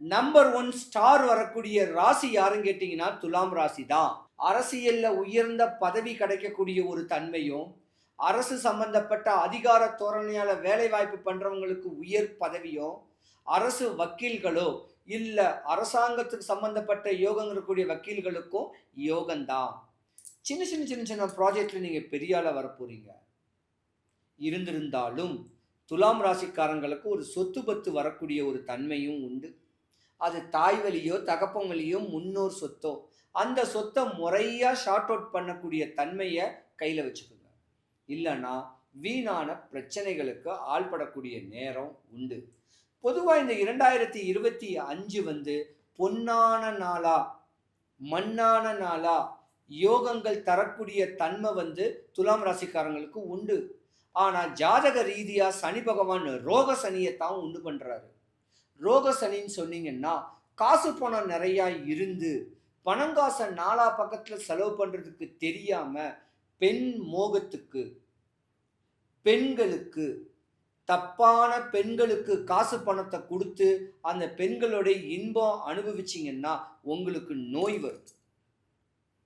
Number one star வரக்கூடிய ராசி யாருன்னு கேட்டிங்கன்னா துலாம் ராசி தான் அரசியல்ல உயர்ந்த பதவி கிடைக்கக்கூடிய ஒரு தன்மையும் அரசு சம்பந்தப்பட்ட அதிகார தோரணையால் வேலைவாய்ப்பு பண்ணுறவங்களுக்கு உயர் பதவியும் அரசு வக்கீல்களோ இல்லை அரசாங்கத்துக்கு சம்பந்தப்பட்ட யோகம் இருக்கக்கூடிய வக்கீல்களுக்கும் யோகம்தான். சின்ன சின்ன சின்ன சின்ன ப்ராஜெக்டில் நீங்கள் பெரிய வரப்போகிறீங்க இருந்திருந்தாலும் துலாம் ராசிக்காரங்களுக்கு ஒரு சொத்து பத்து வரக்கூடிய ஒரு தன்மையும் உண்டு. அது தாய் வழியோ தகப்பங்களையோ முன்னோர் சொத்தோ. அந்த சொத்தை முறையாக ஷார்ட் அவுட் பண்ணக்கூடிய தன்மையை கையில் வச்சுக்கோங்க. இல்லைன்னா வீணான பிரச்சனைகளுக்கு ஆள்படக்கூடிய நேரம் உண்டு. பொதுவாக இந்த இரண்டாயிரத்தி இருபத்தி அஞ்சு வந்து பொன்னான நாளா மண்ணான நாளா யோகங்கள் தரக்கூடிய தன்மை வந்து துலாம் ராசிக்காரங்களுக்கு உண்டு. ஆனால் ஜாதக ரீதியாக சனி பகவான் ரோக சனியை தான் உண்டு பண்ணுறாரு ரோகசனின்னு சொன்னீங்கன்னா காசு பணம் நிறையா இருந்து பணங்காசை நாலா பக்கத்தில் செலவு பண்ணுறதுக்கு தெரியாமல் பெண் மோகத்துக்கு பெண்களுக்கு தப்பான பெண்களுக்கு காசு பணத்தை கொடுத்து அந்த பெண்களுடைய இன்பம் அனுபவிச்சிங்கன்னா உங்களுக்கு நோய் வரும்.